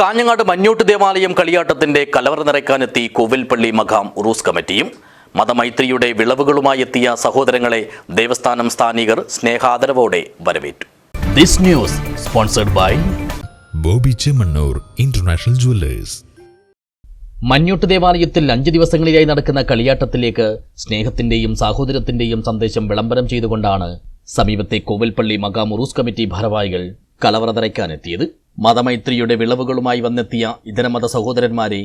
കാഞ്ഞങ്ങാട് മഞ്ഞൂട്ട് ദേവാലയം കളിയാട്ടത്തിന്റെ കലവറ നിറയ്ക്കാനെത്തി കോവിൽപ്പള്ളി മഖാം ഉറൂസ് കമ്മിറ്റിയും മതമൈത്രിയുടെ വിളവുകളുമായി എത്തിയ സഹോദരങ്ങളെ ദേവസ്ഥാനം സ്ഥാനികർ സ്നേഹാദരവോടെ വരവേറ്റു. This news sponsored by Bobby Chemmanur international jewellers. മഞ്ഞൂട്ട് ദേവാലയത്തിൽ അഞ്ച് ദിവസങ്ങളിലായി നടക്കുന്ന കളിയാട്ടത്തിലേക്ക് സ്നേഹത്തിന്റെയും സാഹോദര്യത്തിന്റെയും സന്ദേശം വിളംബരം ചെയ്തുകൊണ്ടാണ് സമീപത്തെ കോവിൽപ്പള്ളി മകാമുറൂസ് ഉറൂസ് കമ്മിറ്റി ഭാരവാഹികൾ കലവറ നിറയ്ക്കാനെത്തിയത് മതമൈത്രിയുടെ വിളവുകളുമായി വന്നെത്തിയ ഇതര മത സഹോദരന്മാരെ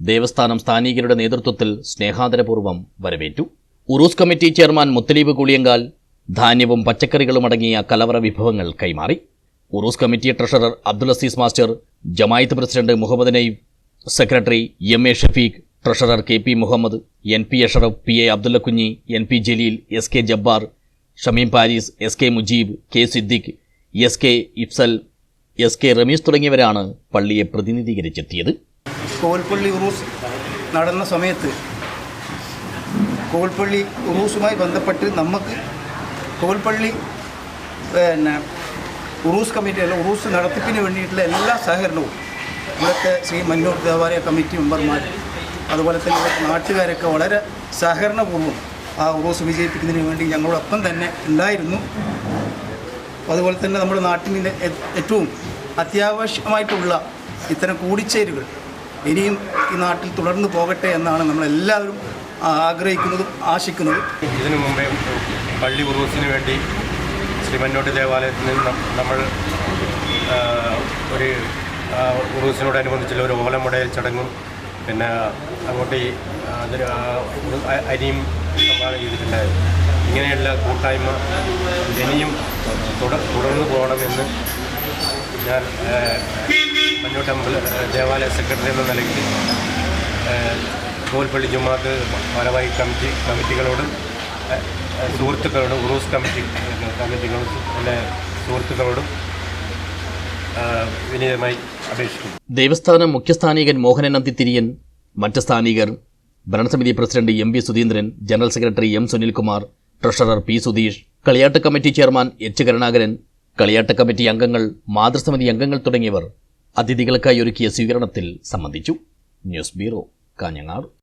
ദേവസ്ഥാനം സ്ഥാനികരുടെ നേതൃത്വത്തിൽ സ്നേഹാദരപൂർവം വരവേറ്റു. ഉറൂസ് കമ്മിറ്റി ചെയർമാൻ മുത്തലീബ് കുളിയങ്കാൽ ധാന്യവും പച്ചക്കറികളും അടങ്ങിയ കലവറ വിഭവങ്ങൾ കൈമാറി. ഉറൂസ് committee treasurer Abdul Aziz master Jamaat president Muhammad Naif secretary M A Shafeeq treasurer K P Muhammad N P Ashraf P A Abdulla Kunhi N P Jaleel S K Jabbar Shameem Paris S K Mujeeb K Siddique S K Ifsal S K Rameez തുടങ്ങിയവരാണ് പള്ളിയെ പ്രതിനിധീകരിച്ചെത്തിയത്. കോൽപ്പള്ളി ഉറൂസ് നടന്ന സമയത്ത് കോൽപ്പള്ളി ഉറൂസുമായി ബന്ധപ്പെട്ട് നമുക്ക് കോൽപ്പള്ളി പിന്നെ ഉറൂസ് committee അല്ല ഉറൂസ് നടത്തിപ്പിന് വേണ്ടിയിട്ടുള്ള എല്ലാ സഹകരണവും ഇവിടുത്തെ ശ്രീ മന്നൂർ ദേവാലയ കമ്മിറ്റി മെമ്പർമാർ അതുപോലെ തന്നെ ഇവിടുത്തെ നാട്ടുകാരൊക്കെ വളരെ സഹകരണപൂർവം ആ ഉറൂസ് വിജയിപ്പിക്കുന്നതിന് വേണ്ടി ഞങ്ങളോടൊപ്പം തന്നെ ഉണ്ടായിരുന്നു. അതുപോലെ തന്നെ നമ്മുടെ നാട്ടിന്റെ ഏറ്റവും അത്യാവശ്യമായിട്ടുള്ള ഇത്തരം കൂടിച്ചേരുകൾ ഇനിയും ഈ നാട്ടിൽ തുടർന്ന് പോകട്ടെ എന്നാണ് നമ്മളെല്ലാവരും ആഗ്രഹിക്കുന്നതും ആശിക്കുന്നതും. ഇതിനു മുമ്പേ പള്ളി ഉറൂസിന് വേണ്ടി ശ്രീമന്നോട്ട് ദേവാലയത്തിൽ നിന്ന് നമ്മൾ ഒരു ഉറൂസിനോടനുബന്ധിച്ചുള്ള ഒരു ഓലമുടയൽ ചടങ്ങും പിന്നെ അങ്ങോട്ട് ഈ അരിയും ചെയ്തിട്ടുണ്ടായിരുന്നു. ഇങ്ങനെയുള്ള കൂട്ടായ്മ ഇനിയും തുട- തുടർന്ന് പോകണമെന്ന് ഞാൻ അമ്പല ദേവാലയ സെക്രട്ടറി എന്ന നിലയ്ക്ക് തോൽപ്പള്ളി ജുമാക്ക് ഭാരവാഹി കമ്മിറ്റി കമ്മിറ്റികളോടും സുഹൃത്തുക്കളോടും ഉറൂസ് കമ്മിറ്റി കമ്മിറ്റികളോടും പിന്നെ സുഹൃത്തുക്കളോടും വിനീതമായി അപേക്ഷിക്കുന്നു. ദേവസ്ഥാനം മുഖ്യസ്ഥാനികൻ മോഹനൻ അന്തിത്തിരിയൻ മറ്റ് സ്ഥാനികർ ഭരണസമിതി president M V Sudheendran general secretary M Sunilkumar treasurer P Sudheesh കളിയാട്ട committee chairman H Karunakaran കളിയാട്ട കമ്മിറ്റി അംഗങ്ങൾ മാതൃസമിതി അംഗങ്ങൾ തുടങ്ങിയവർ അതിഥികൾക്കായി ഒരുക്കിയ സ്വീകരണത്തിൽ സംബന്ധിച്ചു. News bureau Kanhangad.